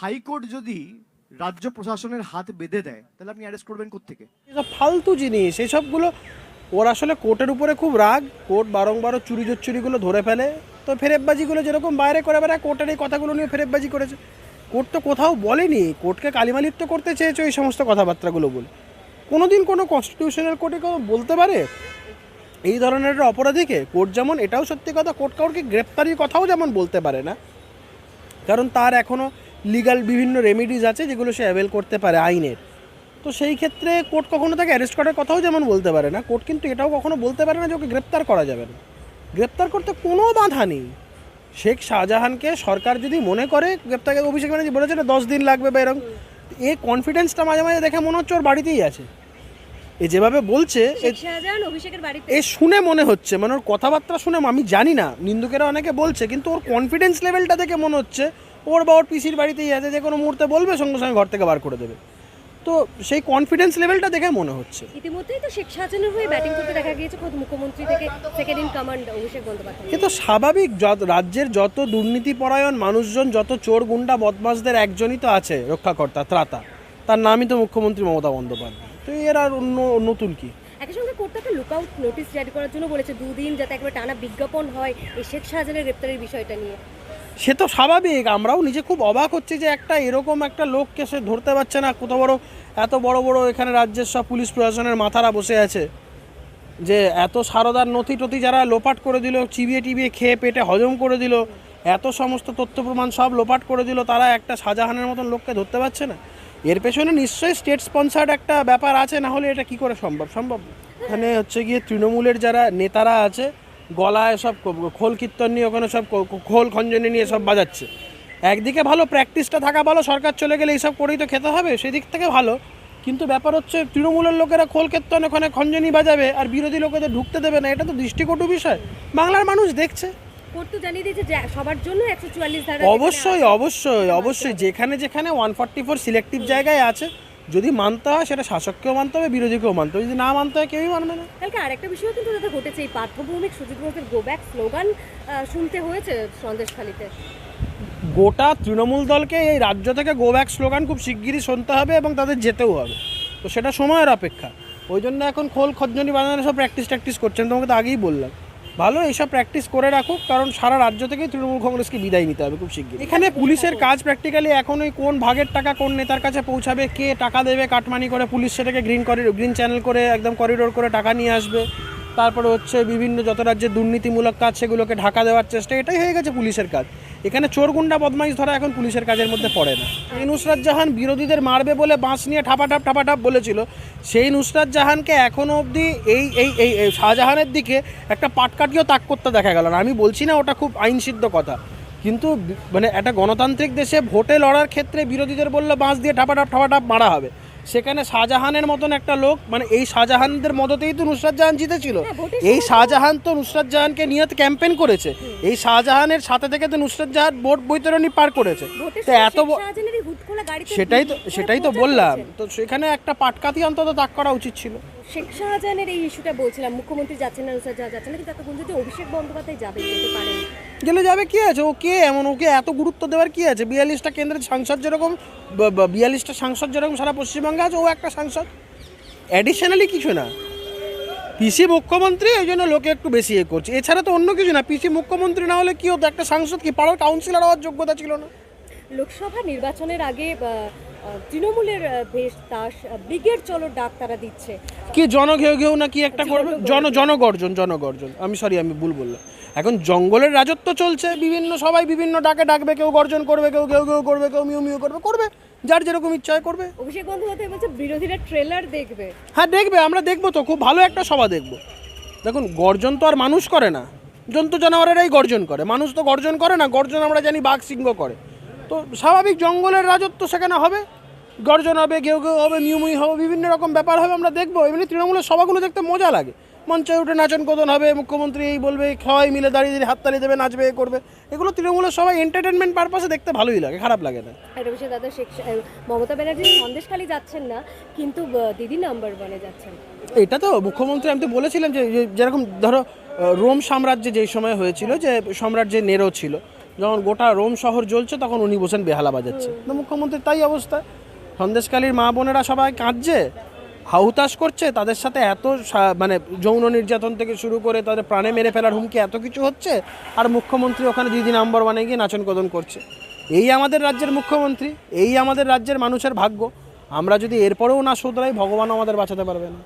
High court যদি রাজ্য প্রশাসনের হাত বেঁধে দেয়, তাহলে আপনি অ্যারেস্ট করবেন কোত্থেকে? এসব ফালতু জিনিস এসবগুলো ওর আসলে কোর্টের উপরে খুব রাগ, কোর্ট বারংবার চুরি চুরিগুলো ধরে ফেলে। তো ফেরেববাজিগুলো যেরকম বাইরে করে বেড়ায় কোর্টের এই কথাগুলো নিয়ে ফেরেববাজি করেছে। কোর্ট তো কোথাও বলেনি, কোর্টকে কালিমালিপ্ত করতে চেয়েছে এই সমস্ত কথাবার্তাগুলো বলে। কোনো দিন কোনো কনস্টিটিউশনাল কোর্টে কেউ বলতে পারে, এই ধরনের অপরাধীকে কোর্ট যেমন, এটাও সত্যি কথা, কোর্ট কাউকে গ্রেপ্তারির কথাও যেমন বলতে পারে না। কারণ তার এখনও লিগাল বিভিন্ন রেমিডিজ আছে যেগুলো সে অ্যাভেল করতে পারে আইনের। তো সেই ক্ষেত্রে কোর্ট কখনো তাকে অ্যারেস্ট করার কথাও যেমন বলতে পারে না কোর্ট কিন্তু এটাও কখনো বলতে পারে না যে ওকে গ্রেপ্তার করা যাবে না। গ্রেপ্তার করতে কোনো বাধা নেই। শেখ শাহজাহানকে সরকার যদি মনে করে গ্রেপ্তার অভিষেক ব্যানার্জি বলেছে না দশ দিন লাগবে বা এরকম এই কনফিডেন্সটা মাঝে মাঝে দেখে মনে হচ্ছে ওর বাড়িতেই আছে। এ যেভাবে বলছে এ এ শুনে মনে হচ্ছে মানে ওর কথাবার্তা শুনে আমি জানি না নিন্দুকেরা অনেকে বলছে কিন্তু ওর কনফিডেন্স লেভেলটা দেখে মনে হচ্ছে ওর বা ওর পিসির বাড়িতেই আছে যে কোনো মুহূর্তে বলবে সঙ্গে সঙ্গে ঘর থেকে বার করে দেবে। তো সেই কনফিডেন্স লেভেলটা দেখে মনে হচ্ছে। ইতিমধ্যেই তো শেখ শাহজাহানের হয়ে ব্যাটিং করতে দেখা গিয়েছে খোদ মুখ্যমন্ত্রী থেকে second in command Abhishek Bandyopadhyay. এ তো স্বাভাবিক যত রাজ্যের যত দুর্নীতিপরায়ণ মানুষজন যত চোর গুন্ডা বদমাসদের একজনই তো আছে রক্ষাকর্তা ত্রাতা। তার নামই তো মুখ্যমন্ত্রী মমতা বন্দ্যোপাধ্যায়। তো এর আর অন্য নতুন কি? একই সঙ্গে কোর্ট তাকে লুকআউট নোটিশ জারি করার জন্য বলেছে দুদিন যাতে একবার টানা বিজ্ঞাপন হয় এই শেখ শাহজাহানের গ্রেপ্তারের বিষয়টা নিয়ে। সে তো স্বাভাবিক, আমরাও নিজে খুব অবাক হচ্ছে যে একটা এরকম একটা লোককে সে ধরতে পারছে না। কত বড়, এত বড় বড় এখানে রাজ্যের সব পুলিশ প্রশাসনের মাথারা বসে আছে যে এত সারদার নথি টথি যারা লোপাট করে দিল, চিবিয়ে টিবিয়ে খেয়ে পেটে হজম করে দিল, এত সমস্ত তথ্য প্রমাণ সব লোপাট করে দিল, তারা একটা শাহজাহানের মতন লোককে ধরতে পারছে না। এর পেছনে নিশ্চয়ই স্টেট স্পন্সার্ড একটা ব্যাপার আছে, না হলে এটা কি করে সম্ভব? সম্ভব। এখানে হচ্ছে গিয়ে তৃণমূলের যারা নেতারা আছে গলায় সব খোল কীর্তন নিয়ে ওখানে সব খোল খঞ্জনি নিয়ে সব বাজাচ্ছে। একদিকে ভালো প্র্যাকটিসটা থাকা ভালো সরকার চলে গেলে এইসব করেই তো খেতে হবে সেদিক থেকে ভালো। কিন্তু ব্যাপার হচ্ছে তৃণমূলের লোকেরা খোল কীর্তন ওখানে খঞ্জনি বাজাবে আর বিরোধী লোকেদের ঢুকতে দেবে না এটা তো দৃষ্টিকটু বিষয়। বাংলার মানুষ দেখছে। সবার জন্য অবশ্যই অবশ্যই অবশ্যই যেখানে যেখানে ওয়ান ফর্টি ফোর সিলেক্টিভ জায়গায় আছে। যদি মানতে হয় সেটা শাসককেও মানতে হবে বিরোধীকেও মানতে হবে। যদি না মানতে হয় কেউই মানবে না। কালকে আরেকটা বিষয় কিন্তু দাদা ঘটেছে এই পার্থভৌমিক সুজিত ঘোষের গো ব্যাক স্লোগান শুনতে হয়েছে সন্দেশখালিতে। গোটা তৃণমূল দলকে এই রাজ্য থেকে গো ব্যাক স্লোগান খুব শিগগিরই শুনতে হবে এবং তাদের যেতেও হবে। তো সেটা সময়ের অপেক্ষা। ওই জন্য এখন খোল খজ্জনি বানানো সব প্র্যাকটিস ট্যাকটিস করছেন তোমাকে তো আগেই বললাম। ভালো এইসব প্র্যাকটিস করে রাখুক, কারণ সারা রাজ্য থেকেই তৃণমূল কংগ্রেসকে বিদায় নিতে হবে খুব শিগগির এখানে পুলিশের কাজ প্র্যাকটিক্যালি এখন ওই কোন ভাগের টাকা কোন নেতার কাছে পৌঁছাবে, কে টাকা দেবে, কাটমানি করে পুলিশ সেটাকে গ্রিন করিডোর গ্রিন চ্যানেল করে একদম করিডোর করে টাকা নিয়ে আসবে। তারপরে হচ্ছে বিভিন্ন যত রাজ্যের দুর্নীতিমূলক কাজ সেগুলোকে ঢাকা দেওয়ার চেষ্টা, এটাই হয়ে গেছে পুলিশের কাজ। এখানে চোরগুন্ডা বদমাইশ ধরা এখন পুলিশের কাজের মধ্যে পড়ে না। এই নুসরাত জাহান বিরোধীদের মারবে বলে বাঁশ নিয়ে ঠাপাঠাপ ঠাপাঠাপ বলেছিল। সেই নুসরাত জাহানকে এখনও অবধি এই এই এই এই শাহজাহানের দিকে একটা পাটকাটিও তাক করতে দেখা গেল না। আমি বলছি না ওটা খুব আইনসিদ্ধ কথা। কিন্তু মানে একটা গণতান্ত্রিক দেশে ভোটে লড়ার ক্ষেত্রে বিরোধীদের বললে বাঁশ দিয়ে ঠাপাঠাপ ঠাপাঠাপ মারা হবে। সেখানে শাহজাহানের মতন একটা লোক মানে এই শাহজাহানদের মদতেই তো নুসরাত জাহান জিতেছিল। হ্যাঁ, এই শাহজাহান তো নুসরাত জাহানকে নিয়ে ক্যাম্পেন করেছে। এই শাহজাহানের সাথে থেকে তো নুসরাত জাহান ভোট বৈতরণী পার করেছে। তো এত সেটাই তো সেটাই তো বললাম। তো সেখানে একটা পাটকাতি অন্তত তাক করা উচিত ছিল। শেখ শাহজাহানের এই ইস্যুটা বলছিলাম মুখ্যমন্ত্রী যাচ্ছেন না নুসরাত জাহান যাচ্ছেন না কিন্তু একটা গুঞ্জন যে অভিষেক বন্দ্যোপাধ্যায় যাবে যেতে পারেন। গেলে যাবে কি আছে? ও কে এমন? ওকে এত গুরুত্ব দেওয়ার কি আছে? বিয়াল্লিশটা কেন্দ্রের সাংসদ যেরকম বিয়াল্লিশটা সাংসদ যেরকম সারা পশ্চিমবঙ্গে আছে ও একটা সাংসদ। অ্যাডিশনালি কিছু না। পিসি মুখ্যমন্ত্রী ওই জন্য লোকে একটু বেশি এ করছে। এছাড়া তো অন্য কিছু না। পিসি মুখ্যমন্ত্রী না হলে কি হতো? একটা সাংসদ কি? পাড়ার কাউন্সিলর হওয়ার যোগ্যতা ছিল না। লোকসভা নির্বাচনের আগে তৃণমূলের বেশ দাস ব্রিগেড চলো ডাক তারা দিচ্ছে। কি জনঘেউ ঘেউ না কি একটা করবে? জন জনগর্জন জনগর্জন। আমি সরি আমি ভুল বললাম। এখন জঙ্গলের রাজত্ব চলছে বিভিন্ন সবাই বিভিন্ন ডাকে ডাকবে কেউ গর্জন করবে কেউ কেউ কেউ করবে কেউ মিউ মিউ করবে করবে যার যেরকম ইচ্ছা করবে। অভিষেক বন্দ্যোপাধ্যায় বলছে বিরোধীরা ট্রেলার দেখবে। হ্যাঁ দেখবে আমরা দেখব তো খুব ভালো একটা সভা দেখব। দেখুন গর্জন তো আর মানুষ করে না জন্তু জানোয়ারেরাই গর্জন করে মানুষ তো গর্জন করে না গর্জন আমরা জানি বাঘ সিংহ করে। তো স্বাভাবিক জঙ্গলের রাজত্ব সেখানে হবে গর্জন হবে কেউ কেউ হবে মিউ মিউ হবে বিভিন্ন রকম ব্যাপার হবে আমরা দেখব। এমনি তৃণমূলের সভাগুলো দেখতে মজা লাগে। মঞ্চে উঠে নাচন কোদন হবে মুখ্যমন্ত্রী এই বলবে সবাই মিলে দাঁড়িয়ে দাঁড়িয়ে হাততালি দেবে নাচবে এ করবে। এগুলো তৃণমূলের সবাই এন্টারটেনমেন্ট পারপাসে দেখতে ভালোই লাগে খারাপ লাগে না। একটা বিষয়ে দাদা শেখ মমতা ব্যানার্জি সন্দেশখালি যাচ্ছেন না কিন্তু দিদি নাম্বার ওয়ানে যাচ্ছেন। এটা তো মুখ্যমন্ত্রী আমি তো বলেছিলাম যে যেরকম ধরো রোম সাম্রাজ্যে যেই সময় হয়েছিল যে সম্রাট যে নেরো ছিল যখন গোটা রোম শহর জ্বলছে তখন উনি বসেন বেহালা বাজাচ্ছে। তো মুখ্যমন্ত্রীর তাই অবস্থা। সন্দেশকালীর মা বোনেরা সবাই কাঁদছে। হাউতাস করছে? তাদের সাথে এত মানে যৌন নির্যাতন থেকে শুরু করে তাদের প্রাণে মেরে ফেলার হুমকি এত কিছু হচ্ছে? আর মুখ্যমন্ত্রী ওখানে দিদি নাম্বার ওয়ানে গিয়ে নাচন কদন করছে। এই আমাদের রাজ্যের মুখ্যমন্ত্রী, এই আমাদের রাজ্যের মানুষের ভাগ্য। আমরা যদি এরপরেও না শুধরাই ভগবান আমাদের বাঁচাতে পারবে না।